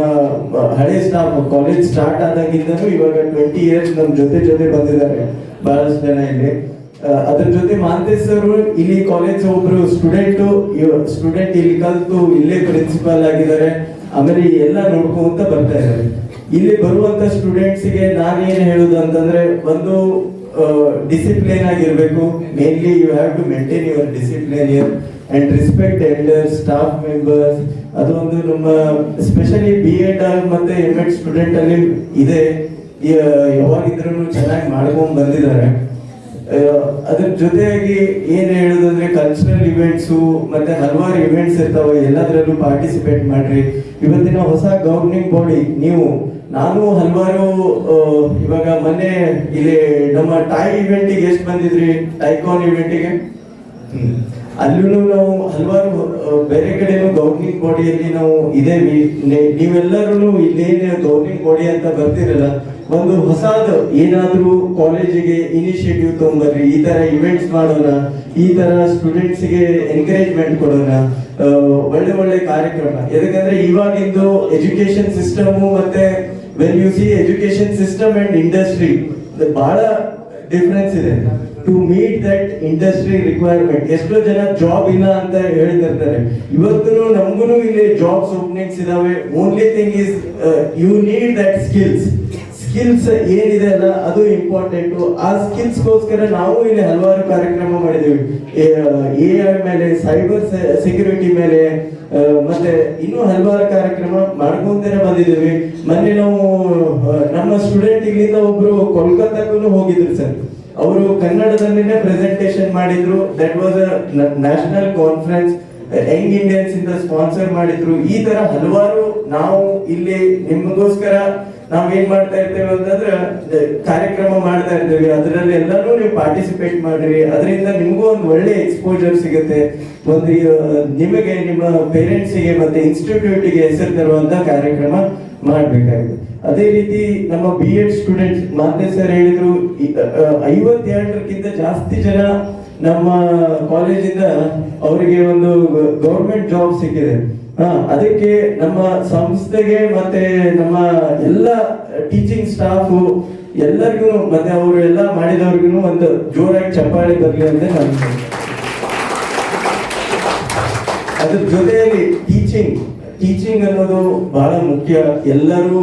ಹಳೆ ಸ್ಟಾಫ್ ಕಾಲೇಜ್ ಸ್ಟಾರ್ಟ್ ಆದಾಗಿಂದನು ಇವಾಗ ಟ್ವೆಂಟಿ ಇಯರ್ಸ್ ನಮ್ ಜೊತೆ ಜೊತೆ ಬಂದಿದ್ದಾರೆ ಬಹಳಷ್ಟು ಜನ ಇಲ್ಲಿ. ಅದ್ರ ಜೊತೆ ಮಾಂತೇಶ್ ಸರ್, ಇಲ್ಲಿ ಕಾಲೇಜ್ ಒಬ್ರು ಸ್ಟೂಡೆಂಟ್ ಸ್ಟೂಡೆಂಟ್ ಇಲ್ಲಿ ಕಲ್ತು ಇಲ್ಲೇ ಪ್ರಿನ್ಸಿಪಾಲ್ ಆಗಿದ್ದಾರೆ. ಆಮೇಲೆ ಎಲ್ಲ ನೋಡ್ಕೊಂತ ಬರ್ತಾ ಇದ್ದಾರೆ. ಇಲ್ಲಿ ಬರುವಂತ ಸ್ಟೂಡೆಂಟ್ಸ್ಗೆ ನಾನೇನ್ ಹೇಳುದು ಅಂತಂದ್ರೆ, ಒಂದು ಡಿಸಿಪ್ಲಿನ್ ಆಗಿರಬೇಕು. Mainly you have to maintain your discipline here and respect elder staff members ಅದು ಒಂದು ನಮ್ಮ ಸ್ಪೆಷಲಿ ಬಿ ಎಡ್ ಮತ್ತೆ ಎಂ ಎಡ್ ಸ್ಟೂಡೆಂಟ್ ಅಲ್ಲಿ ಇದೆ. ಯಾವಾಗಿದ್ರೂ ಚೆನ್ನಾಗಿ ಮಾಡ್ಕೊಂಡು ಬಂದಿದ್ದಾರೆ. ಅದ್ರ ಜೊತೆಯಾಗಿ ಏನ್ ಹೇಳೋದಂದ್ರೆ ಕಲ್ಚರಲ್ ಇವೆಂಟ್ಸು ಮತ್ತೆ ಹಲವಾರು ಇವೆಂಟ್ಸ್ ಇರ್ತಾವೆ. ಎಲ್ಲದರಲ್ಲೂ ಪಾರ್ಟಿಸಿಪೇಟ್ ಮಾಡ್ರಿ. ಇವತ್ತಿನ ಹೊಸ ಗವರ್ನಿಂಗ್ ಬಾಡಿ ನೀವು ನಾನು ಹಲವಾರು ಇವಾಗ ಮೊನ್ನೆ ಇಲ್ಲಿ ನಮ್ಮ ಟೈ ಇವೆಂಟಿಗೆ ಎಷ್ಟು ಬಂದಿದ್ರಿ ಟೈಕಾನ್ ಇವೆಂಟಿಗೆ ಅಲ್ಲೂ ನಾವು ಹಲವಾರು ಬೇರೆ ಕಡೆನೂ ಗೌರ್ನಿಂಗ್ ಬಾಡಿಯಲ್ಲಿ ನಾವು ಇದೇವಿ. ನೀವೆಲ್ಲರೂ ಇಲ್ಲೇನು ಗೌರ್ನಿಂಗ್ ಬಾಡಿ ಅಂತ ಬರ್ತಿರಲ್ಲ, ಒಂದು ಹೊಸದು ಏನಾದರೂ ಕಾಲೇಜಿಗೆ ಇನಿಷಿಯೇಟಿವ್ ತಗೊಂಬರ್ರಿ, ಈ ತರ ಇವೆಂಟ್ಸ್ ಮಾಡೋಣ, ಈ ತರ ಸ್ಟೂಡೆಂಟ್ಸ್ಗೆ ಎನ್ಕರೇಜ್ಮೆಂಟ್ ಕೊಡೋಣ ಒಳ್ಳೆ ಒಳ್ಳೆ ಕಾರ್ಯಕ್ರಮ. ಯಾಕಂದ್ರೆ ಇವಾಗಿಂದು ಎಜುಕೇಶನ್ ಸಿಸ್ಟಮು ಮತ್ತೆ when you see education system and industry ಬಹಳ ಡಿಫ್ರೆನ್ಸ್ ಇದೆ. To meet that industry requirement ಎಷ್ಟೋ ಜನ ಜಾಬ್ ಇಲ್ಲ ಅಂತ ಹೇಳ್ತಿರ್ತಾರೆ ಇವತ್ತು ನಮಗೂ ಇಲ್ಲಿ ಜಾಬ್ಸ್ ಓಪನಿಂಗ್ಸ್ ಇದಾವೆ. Only thing is you need that skills skills ಏನಿದೆ ಅಲ್ಲ, ಅದು ಇಂಪಾರ್ಟೆಂಟ್ ಆ ಸ್ಕಿಲ್ಸ್ ಗೋಸ್ಕರ ನಾವು ಇಲ್ಲಿ ಹಲವಾರು ಕಾರ್ಯಕ್ರಮ ಮಾಡಿದ್ದೀವಿ ಎ ಐ ಮೇಲೆ ಸೈಬರ್ ಸೆಕ್ಯೂರಿಟಿ ಮೇಲೆ ಮತ್ತೆ ಇನ್ನೂ ಹಲವಾರು ಕಾರ್ಯಕ್ರಮ ಮಾಡ್ಕೊಂತಾನೆ ಬಂದಿದ್ದೀವಿ ಮೊನ್ನೆ ನಾವು ನಮ್ಮ ಸ್ಟೂಡೆಂಟ್ ಇಲ್ಲಿಂದ ಒಬ್ರು ಕೋಲ್ಕತ್ತಾಗೂ ಹೋಗಿದ್ರು ಸರ್. ಅವರು ಕನ್ನಡದಲ್ಲಿನೇ ಪ್ರೆಸೆಂಟೇಶನ್ ಮಾಡಿದ್ರು. That was a national conference Young Indians ಇಂದ ಸ್ಪಾನ್ಸರ್ ಮಾಡಿದ್ರು. ಈ ತರ ಹಲವಾರು ನಾವು ಇಲ್ಲಿ ನಿಮಗೋಸ್ಕರ ನಾವ್ ಏನ್ ಮಾಡ್ತಾ ಇರ್ತೇವೆ ಅಂತಂದ್ರೆ ಕಾರ್ಯಕ್ರಮ ಮಾಡ್ತಾ ಇರ್ತೇವೆ. ಅದರಲ್ಲಿ ಎಲ್ಲರೂ ನೀವು ಪಾರ್ಟಿಸಿಪೇಟ್ ಮಾಡ್ರಿ. ಅದರಿಂದ ನಿಮಗೂ ಒಂದು ಒಳ್ಳೆ ಎಕ್ಸ್ಪೋಜರ್ ಸಿಗುತ್ತೆ. ಒಂದು ನಿಮಗೆ, ನಿಮ್ಮ ಪೇರೆಂಟ್ಸಿಗೆ ಮತ್ತೆ ಇನ್ಸ್ಟಿಟ್ಯೂಟಿಗೆ ಹೆಸರು ತರುವಂತ ಕಾರ್ಯಕ್ರಮ ಮಾಡ್ಬೇಕಾಗಿದೆ. ಅದೇ ರೀತಿ ನಮ್ಮ B Ed students Mathe sir ಹೇಳಿದ್ರು ಐವತ್ತೆರಡಕ್ಕಿಂತ ಜಾಸ್ತಿ ಜನ ನಮ್ಮ ಕಾಲೇಜಿಂದ ಅವರಿಗೆ ಒಂದು ಗೌರ್ಮೆಂಟ್ ಜಾಬ್ ಸಿಕ್ಕಿದೆ. ಅದಕ್ಕೆ ನಮ್ಮ ಸಂಸ್ಥೆಗೆ ಮತ್ತೆ ನಮ್ಮ ಎಲ್ಲ ಟೀಚಿಂಗ್ ಸ್ಟಾಫ್ ಎಲ್ಲರಿಗೂ ಮತ್ತೆ ಅವರು ಎಲ್ಲ ಮಾಡಿದವ್ರಿಗೂ ಒಂದು ಜೋರಾಗಿ ಚಪ್ಪಾಳೆ ಬರಲಿ ಅಂತ ನಾನು ಅದ್ರ ಜೊತೆಯಲ್ಲಿ ಟೀಚಿಂಗ್ ಟೀಚಿಂಗ್ ಅನ್ನೋದು ಬಹಳ ಮುಖ್ಯ. ಎಲ್ಲರೂ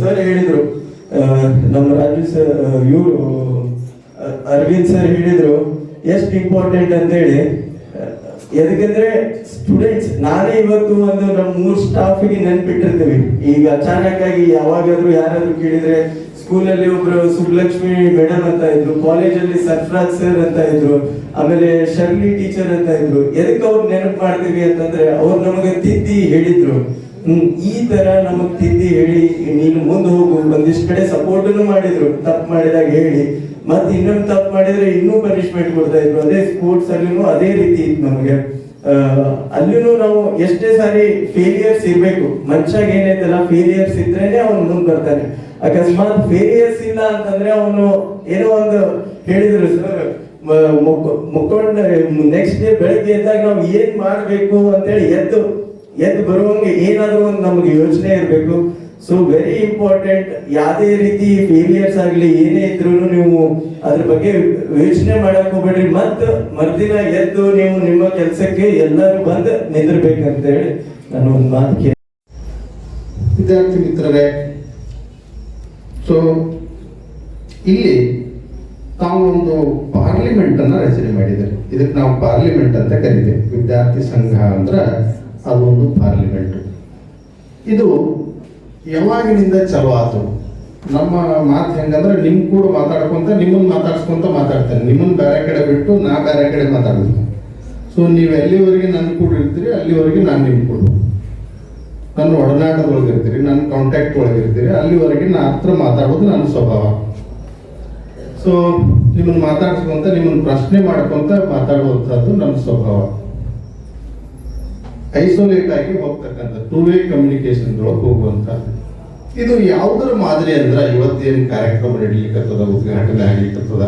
ಸರ್ ಹೇಳಿದ್ರು ನಮ್ಮ ರಾಜು ಸರ್ ಇವರು ಅರವಿಂದ್ ಸರ್ ಹೇಳಿದ್ರು, ಎಷ್ಟು ಇಂಪಾರ್ಟೆಂಟ್ ಅಂತ ಹೇಳಿ ಎದಕ್ಕಂದ್ರೆ ಸ್ಟೂಡೆಂಟ್ಸ್ ನಾನೇ ಇವತ್ತು ಒಂದು ನಮ್ಮ ಮೂರು ಸ್ಟಾಫಿಗೆ ನೆನ್ಪಿಟ್ಟಿರ್ತೀವಿ. ಈಗ ಅಚಾನಕ್ ಆಗಿ ಯಾವಾಗಾದ್ರೂ ಯಾರಾದ್ರೂ ಕೇಳಿದ್ರೆ ಸ್ಕೂಲಲ್ಲಿ ಒಬ್ರು ಸುಬ್ಲಕ್ಷ್ಮಿ ಮೇಡಮ್ ಅಂತ ಇದ್ರು ಕಾಲೇಜಲ್ಲಿ ಸರ್ಫರಾಜ್ ಸರ್ ಅಂತ ಇದ್ರು, ಆಮೇಲೆ ಶರ್ಲಿ ಟೀಚರ್ ಅಂತ ಇದ್ರು, ಎದಕ್ಕೆ ಅವ್ರು ನೆನಪು ಮಾಡ್ತೀವಿ ಅಂತಂದ್ರೆ ಅವ್ರು ನಮಗೆ ತಿದ್ದಿ ಹೇಳಿದ್ರು. ಈ ತರ ನಮಗ್ ತಿದ್ದಿ ಹೇಳಿ ನೀನು ಮುಂದೆ ಹೋಗು, ಒಂದಿಷ್ಟು ಕಡೆ ಸಪೋರ್ಟನ್ನು ಮಾಡಿದ್ರು, ತಪ್ಪು ಮಾಡಿದಾಗ ಹೇಳಿ. ಮತ್ತೆ ಇನ್ನೊಂದು ತಪ್ಪು ಮಾಡಿದ್ರೆ ಇನ್ನೂ ಪನಿಷ್ಮೆಂಟ್ ಕೊಡ್ತಾ ಇದ್ರು. ಅದೇ ಸ್ಪೋರ್ಟ್ಸ್ ಅಲ್ಲಿನೂ ಅದೇ ರೀತಿ ಇತ್ತು ನಮಗೆ. ಅಲ್ಲಿನೂ ನಾವು ಎಷ್ಟೇ ಸಾರಿ ಫೇಲಿಯರ್ಸ್ ಇರಬೇಕು. ಮನುಷ್ಯಾಗ ಏನೈತಲ್ಲ ಫೇಲಿಯರ್ಸ್ ಇದ್ರೇನೆ ಅವನು ಮುಂದ್ ಬರ್ತಾನೆ. ಅಕಸ್ಮಾತ್ ಫೇಲಿಯರ್ಸ್ ಇಲ್ಲ ಅಂತಂದ್ರೆ ಅವನು ಏನೋ ಒಂದು ಹೇಳಿದ್ರು ಸರ್ ಮುಕ್ಕೊಂಡ ನೆಕ್ಸ್ಟ್ ಡೇ ಬೆಳಗ್ಗೆ ಎದ್ದಾಗ ನಾವು ಏನ್ ಮಾಡ್ಬೇಕು ಅಂತೇಳಿ ಎದ್ದು ಎದ್ದು ಬರುವಂಗೆ ಏನಾದ್ರೂ ಒಂದು ನಮ್ಗೆ ಯೋಚನೆ ಇರಬೇಕು. ಸೊ ವೆರಿ ಇಂಪಾರ್ಟೆಂಟ್ ಯಾವುದೇ ರೀತಿ ಫೇಲಿಯರ್ಸ್ ಆಗಲಿ, ಏನೇ ಇದ್ರು ನೀವು ಅದ್ರ ಬಗ್ಗೆ ಯೋಚನೆ ಮಾಡಕ್ ಹೋಗ್ಬೇಡ್ರಿ. ಮತ್ ಮರ್ದಿನ ಎದ್ದು ನೀವು ನಿಮ್ಮ ಕೆಲಸಕ್ಕೆ ಎಲ್ಲರೂ ಬಂದು ನಿಂದಿರ್ಬೇಕಂತ ಹೇಳಿ ನಾನು ಒಂದು ಮಾತು ಕೇಳಿ ವಿದ್ಯಾರ್ಥಿ ಮಿತ್ರರೇ ಸೊ ಇಲ್ಲಿ ತಾವು ಒಂದು ಪಾರ್ಲಿಮೆಂಟ್ ಅನ್ನ ರಚನೆ ಮಾಡಿದ್ದಾರೆ. ಇದಕ್ಕೆ ನಾವು ಪಾರ್ಲಿಮೆಂಟ್ ಅಂತ ಕರಿತೇವೆ. ವಿದ್ಯಾರ್ಥಿ ಸಂಘ ಅಂದ್ರೆ ಅದೊಂದು ಪಾರ್ಲಿಮೆಂಟ್ ಇದು ಯಾವಾಗಿನಿಂದ ಚಲೋ ಆತು? ನಮ್ಮ ಮಾತು ಹೆಂಗಂದ್ರೆ ನಿಮ್ ಕೂಡ ಮಾತಾಡ್ಕೊಂತ ನಿಮ್ಮನ್ನ ಮಾತಾಡ್ಸ್ಕೊಂತ ಮಾತಾಡ್ತೇನೆ ನಿಮ್ಮನ್ನ ಬೇರೆ ಕಡೆ ಬಿಟ್ಟು ನಾ ಬೇರೆ ಕಡೆ ಮಾತಾಡ್ತೀನಿ ಸೊ ನೀವು ಎಲ್ಲಿವರೆಗೆ ನನ್ನ ಕೂಡ ಇರ್ತೀರಿ, ಅಲ್ಲಿವರೆಗೆ ನಾನು ನಿಮ್ ಕೂಡ. ನನ್ನ ಒಡನಾಟದೊಳಗೆ ಇರ್ತೀರಿ, ನನ್ನ ಕಾಂಟ್ಯಾಕ್ಟ್ ಒಳಗಿರ್ತೀರಿ ಅಲ್ಲಿವರೆಗೆ ನಾ ಹತ್ರ ಮಾತಾಡೋದು ನನ್ನ ಸ್ವಭಾವ. ಸೊ ನಿಮ್ಮನ್ನ ಮಾತಾಡ್ಸ್ಕೊಂತ ನಿಮ್ಮನ್ನ ಪ್ರಶ್ನೆ ಮಾಡ್ಕೊಂತ ಮಾತಾಡುವಂಥದ್ದು ನನ್ನ ಸ್ವಭಾವ. ಐಸೋಲೇಟ್ ಆಗಿ ಹೋಗ್ತಕ್ಕಂಥ ಟೂ ವೇ ಕಮ್ಯುನಿಕೇಶನ್ ಒಳಗೆ ಹೋಗುವಂಥದ್ದು. ಇದು ಯಾವುದರ ಮಾದರಿ ಅಂದ್ರೆ ಇವತ್ತೇನು ಕಾರ್ಯಕ್ರಮ ನಡೀಲಿಕ್ಕತ್ತದ, ಉದ್ಘಾಟನೆ ಆಗ್ಲಿಕ್ಕತ್ತದ?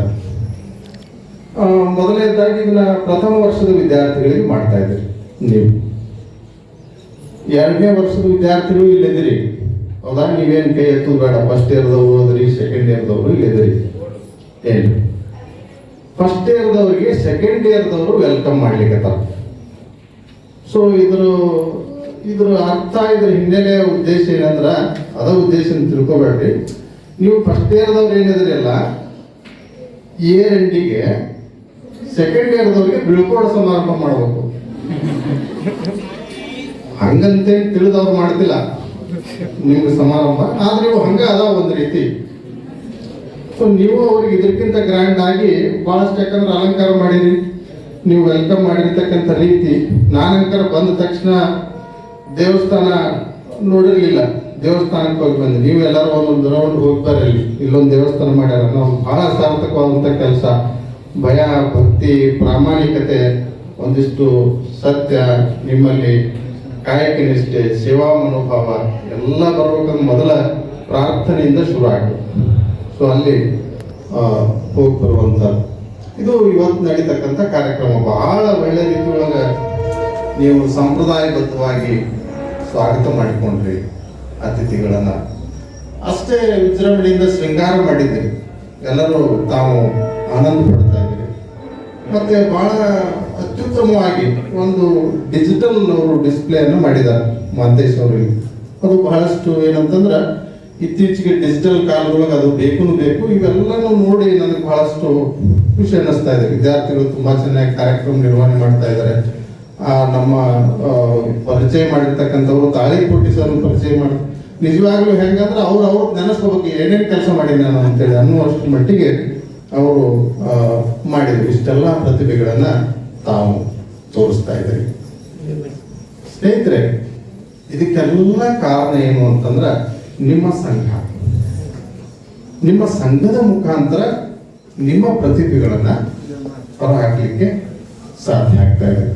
ಮೊದಲನೇದಾಗಿ ಇದನ್ನ ಪ್ರಥಮ ವರ್ಷದ ವಿದ್ಯಾರ್ಥಿಗಳಿಗೆ ಮಾಡ್ತಾ ಇದ್ರಿ ನೀವು. ಎರಡನೇ ವರ್ಷದ ವಿದ್ಯಾರ್ಥಿಗಳು ಇಲ್ಲಿದ್ದೀರಿ ಹೌದಾ? ನೀವೇನು ಕೈ ಎತ್ತು ಬೇಡ ಫಸ್ಟ್ ಇಯರ್ದವರು ಅದ್ರಿ ಸೆಕೆಂಡ್ ಇಯರ್ದವರು ಇಲ್ಲಿದ್ದೀರಿ ಏನು? ಫಸ್ಟ್ ಇಯರ್ದವರಿಗೆ ಸೆಕೆಂಡ್ ಇಯರ್ದವರು ವೆಲ್ಕಮ್ ಮಾಡ್ಲಿಕ್ಕೆ ಸೊ ಇದ್ರ ಇದ್ರ ಅರ್ಥ ಇದ್ರ ಹಿನ್ನೆಲೆ ಉದ್ದೇಶ ಏನಂದ್ರ, ಅದ ಉದ್ದೇಶ ತಿಳ್ಕೊಬೇಡ್ರಿ. ನೀವು ಫಸ್ಟ್ ಇಯರ್ದವ್ರು ಏನಿದ್ರಲ್ಲ ಇಯರ್ ಎಂಡಿಗೆ ಸೆಕೆಂಡ್ ಇಯರ್ದವ್ರಿಗೆ ಬೀಳ್ಕೊಡೋ ಸಮಾರಂಭ ಮಾಡಬೇಕು. ಹಂಗಂತೆ ತಿಳಿದವ್ರು ಮಾಡ್ತಿಲ್ಲ. ನಿಮ್ಗೆ ಸಮಾರಂಭ, ಆದ್ರೆ ಇವು ಹಂಗ ಅದ ಒಂದು ರೀತಿ. ಸೊ ನೀವು ಅವ್ರಿಗೆ ಇದಕ್ಕಿಂತ ಗ್ರ್ಯಾಂಡ್ ಆಗಿ ಬಹಳಷ್ಟು ಯಾಕಂದ್ರೆ ಅಲಂಕಾರ ಮಾಡಿರಿ. ನೀವು ವೆಲ್ಕಮ್ ಮಾಡಿರ್ತಕ್ಕಂಥ ರೀತಿ. ನಾನಂಕರ ಬಂದ ತಕ್ಷಣ ದೇವಸ್ಥಾನ ನೋಡಿರ್ಲಿಲ್ಲ. ದೇವಸ್ಥಾನಕ್ಕೆ ಹೋಗಿ ನೀವು ಎಲ್ಲರೂ ಒಂದೊಂದು ರೌಂಡ್ ಹೋಗಿ ಬರಲಿ ಇಲ್ಲೊಂದು ದೇವಸ್ಥಾನ ಮಾಡ್ಯಾರ. ನಾವು ಬಹಳ ಸಾರ್ಥಕವಾದಂಥ ಕೆಲಸ. ಭಯ, ಭಕ್ತಿ, ಪ್ರಾಮಾಣಿಕತೆ, ಒಂದಿಷ್ಟು ಸತ್ಯ, ನಿಮ್ಮಲ್ಲಿ ಕಾಯಕ ನಿಷ್ಠೆ, ಸೇವಾ ಮನೋಭಾವ, ಎಲ್ಲ ಬರ್ಬೇಕಂದ್ರೆ ಮೊದಲ ಪ್ರಾರ್ಥನೆಯಿಂದ ಶುರು ಆಗ್ತದೆ ಸೊ ಅಲ್ಲಿ ಹೋಗಿ ಬರುವಂಥದ್ದು ಇದು ಇವತ್ತು ನಡೀತಕ್ಕಂಥ ಕಾರ್ಯಕ್ರಮ. ಬಹಳ ಒಳ್ಳೆ ರೀತಿಯೊಳಗೆ ನೀವು ಸಂಪ್ರದಾಯಬದ್ಧವಾಗಿ ಸ್ವಾಗತ ಮಾಡಿಕೊಂಡ್ರಿ ಅತಿಥಿಗಳನ್ನ. ಅಷ್ಟೇ ವಿಜೃಂಭಣೆಯಿಂದ ಶೃಂಗಾರ ಮಾಡಿದ್ರಿ. ಎಲ್ಲರೂ ತಾವು ಆನಂದ ಪಡ್ತಾ ಇದ್ರಿ. ಮತ್ತೆ ಬಹಳ ಅತ್ಯುತ್ತಮವಾಗಿ ಒಂದು ಡಿಜಿಟಲ್ ಅವರು ಡಿಸ್ಪ್ಲೇಯನ್ನು ಮಾಡಿದ್ದಾರೆ ಮಹಂತೇಶ್ ಅವರಿಗೆ. ಅದು ಬಹಳಷ್ಟು ಏನಂತಂದ್ರೆ ಇತ್ತೀಚೆಗೆ ಡಿಜಿಟಲ್ ಕಾಲದೊಳಗೆ ಅದು ಬೇಕು ಬೇಕು. ಇವೆಲ್ಲನೂ ನೋಡಿ ನನಗೆ ಬಹಳಷ್ಟು ಖುಷಿ ಅನ್ನಿಸ್ತಾ ಇದೆ. ವಿದ್ಯಾರ್ಥಿಗಳು ತುಂಬಾ ಚೆನ್ನಾಗಿ ಕಾರ್ಯಕ್ರಮ ನಿರ್ವಹಣೆ ಮಾಡ್ತಾ ಇದ್ದಾರೆ. ನಮ್ಮ ಪರಿಚಯ ಮಾಡಿರ್ತಕ್ಕಂಥವ್ರು ತಾಳಿ ಸರ್ ಪರಿಚಯ ಮಾಡಿ, ನಿಜವಾಗ್ಲೂ ಹೆಂಗಂದ್ರೆ ಅವ್ರು ಅವ್ರು ನೆನೆಸ್ಕೋಬೇಕು, ಏನೇನು ಕೆಲಸ ಮಾಡಿದ್ದೆ ನಾನು ಅಂತೇಳಿ ಅನ್ನುವಷ್ಟು ಮಟ್ಟಿಗೆ ಅವರು ಮಾಡಿದರು ಮಾಡಿದ್ರು. ಇಷ್ಟೆಲ್ಲ ಪ್ರತಿಭೆಗಳನ್ನ ತಾವು ತೋರಿಸ್ತಾ ಇದ್ದಾರೆ. ಸ್ನೇಹಿತರೆ, ಇದಕ್ಕೆಲ್ಲ ಕಾರಣ ಏನು ಅಂತಂದ್ರೆ ನಿಮ್ಮ ಸಂಘ. ನಿಮ್ಮ ಸಂಘದ ಮುಖಾಂತರ ನಿಮ್ಮ ಪ್ರತಿಭೆಗಳನ್ನ ಹೊರಹಾಕಲಿಕ್ಕೆ ಸಾಧ್ಯ ಆಗ್ತಾ ಇದೆ.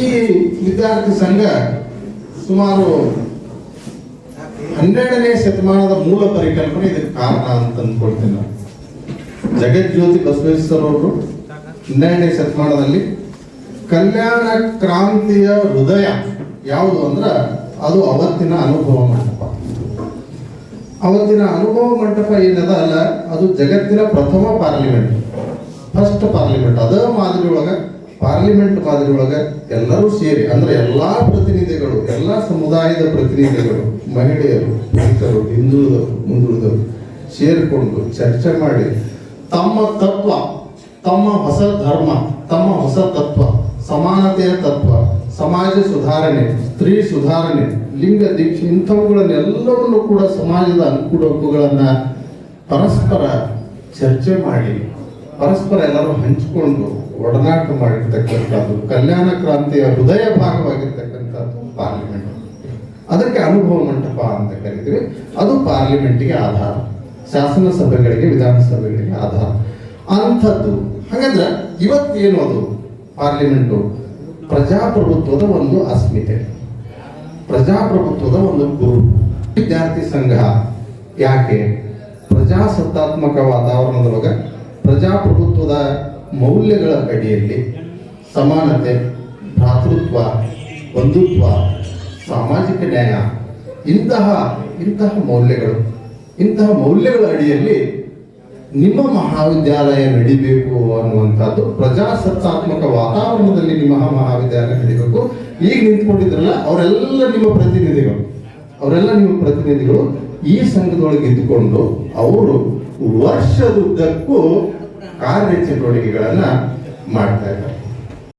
ಈ ವಿದ್ಯಾರ್ಥಿ ಸಂಘ ಸುಮಾರು ಹನ್ನೆರಡನೇ ಶತಮಾನದ ಮೂಲ ಪರಿಕಲ್ಪನೆ ಇದಕ್ಕೆ ಕಾರಣ ಅಂತ ಅಂದ್ಕೊಳ್ತೇನೆ ನಾನು. ಜಗಜ್ಯೋತಿ ಬಸವೇಶ್ವರ ಅವರು ಹನ್ನೆರಡನೇ ಶತಮಾನದಲ್ಲಿ ಕಲ್ಯಾಣ ಕ್ರಾಂತಿಯ ಹೃದಯ ಯಾವುದು ಅಂದ್ರೆ ಅದು ಅವತ್ತಿನ ಅನುಭವ ಮಂಟಪ. ಅವತ್ತಿನ ಅನುಭವ ಮಂಟಪ ಏನದ ಅಲ್ಲ, ಅದು ಜಗತ್ತಿನ ಪ್ರಥಮ ಪಾರ್ಲಿಮೆಂಟ್. ಫಸ್ಟ್ ಪಾರ್ಲಿಮೆಂಟ್ ಅದ ಮಾದರಿ ಒಳಗೆ ಪಾರ್ಲಿಮೆಂಟ್ ಮಾದರಿ ಒಳಗೆ ಎಲ್ಲರೂ ಸೇರಿ, ಅಂದ್ರೆ ಎಲ್ಲಾ ಪ್ರತಿನಿಧಿಗಳು, ಎಲ್ಲಾ ಸಮುದಾಯದ ಪ್ರತಿನಿಧಿಗಳು, ಮಹಿಳೆಯರು ರೈತರು ಹಿಂದುಳಿದವರು, ಮುಂದುಳಿದವರು ಸೇರಿಕೊಂಡು ಚರ್ಚೆ ಮಾಡಿ ತಮ್ಮ ತತ್ವ, ತಮ್ಮ ಹೊಸ ಧರ್ಮ, ತಮ್ಮ ಹೊಸ ತತ್ವ, ಸಮಾನತೆಯ ತತ್ವ, ಸಮಾಜ ಸುಧಾರಣೆ, ಸ್ತ್ರೀ ಸುಧಾರಣೆ, ಲಿಂಗ ದೀಕ್ಷೆ, ಇಂಥವುಗಳನ್ನೆಲ್ಲವನ್ನು ಕೂಡ ಸಮಾಜದ ಅನುಕೂಲಗಳನ್ನ ಪರಸ್ಪರ ಚರ್ಚೆ ಮಾಡಿ. ಪರಸ್ಪರ ಎಲ್ಲರೂ ಹಂಚಿಕೊಂಡು ಒಡನಾಟ ಮಾಡಿರ್ತಕ್ಕಂಥದ್ದು, ಕಲ್ಯಾಣ ಕ್ರಾಂತಿಯ ಹೃದಯ ಭಾಗವಾಗಿರ್ತಕ್ಕಂಥದ್ದು ಪಾರ್ಲಿಮೆಂಟ್ ಅದಕ್ಕೆ ಅನುಭವ ಮಂಟಪ ಅಂತ ಕರಿತೀವಿ. ಅದು ಪಾರ್ಲಿಮೆಂಟ್ಗೆ ಆಧಾರ. ಶಾಸನ ಸಭೆಗಳಿಗೆ ವಿಧಾನಸಭೆಗಳಿಗೆ ಆಧಾರ. ಅಂಥದ್ದು. ಹಾಗಂದ್ರೆ ಇವತ್ತೇನು ಅದು? ಪಾರ್ಲಿಮೆಂಟು ಪ್ರಜಾಪ್ರಭುತ್ವದ ಒಂದು ಅಸ್ಮಿತೆ. ಪ್ರಜಾಪ್ರಭುತ್ವದ ಒಂದು ಗುರು. ವಿದ್ಯಾರ್ಥಿ ಸಂಘ. ಯಾಕೆ? ಪ್ರಜಾಸತ್ತಾತ್ಮಕ ವಾತಾವರಣದೊಳಗ ಪ್ರಜಾಪ್ರಭುತ್ವದ ಮೌಲ್ಯಗಳ ಅಡಿಯಲ್ಲಿ ಸಮಾನತೆ, ಭ್ರಾತೃತ್ವ, ಬಂಧುತ್ವ, ಸಾಮಾಜಿಕ ನ್ಯಾಯ, ಇಂತಹ ಇಂತಹ ಮೌಲ್ಯಗಳು, ಇಂತಹ ಮೌಲ್ಯಗಳ ಅಡಿಯಲ್ಲಿ ನಿಮ್ಮ ಮಹಾವಿದ್ಯಾಲಯ ನಡಿಬೇಕು ಅನ್ನುವಂಥದ್ದು ಪ್ರಜಾಸತ್ತಾತ್ಮಕ ವಾತಾವರಣದಲ್ಲಿ ನಿಮ್ಮ ಮಹಾವಿದ್ಯಾಲಯ ನಡಿಬೇಕು. ಈಗ ನಿಂತ್ಕೊಂಡಿದ್ರಲ್ಲ, ಅವರೆಲ್ಲ ನಿಮ್ಮ ಪ್ರತಿನಿಧಿಗಳು. ಅವರೆಲ್ಲ ನಿಮ್ಮ ಪ್ರತಿನಿಧಿಗಳು ಈ ಸಂಘದೊಳಗೆ ಇದ್ದುಕೊಂಡು ಅವರು ವರ್ಷದುದ್ದಕ್ಕೂ ಕಾರ್ಯಚಟುವಟಿಕೆಗಳನ್ನ ಮಾಡ್ತಾ ಇದ್ದಾರೆ.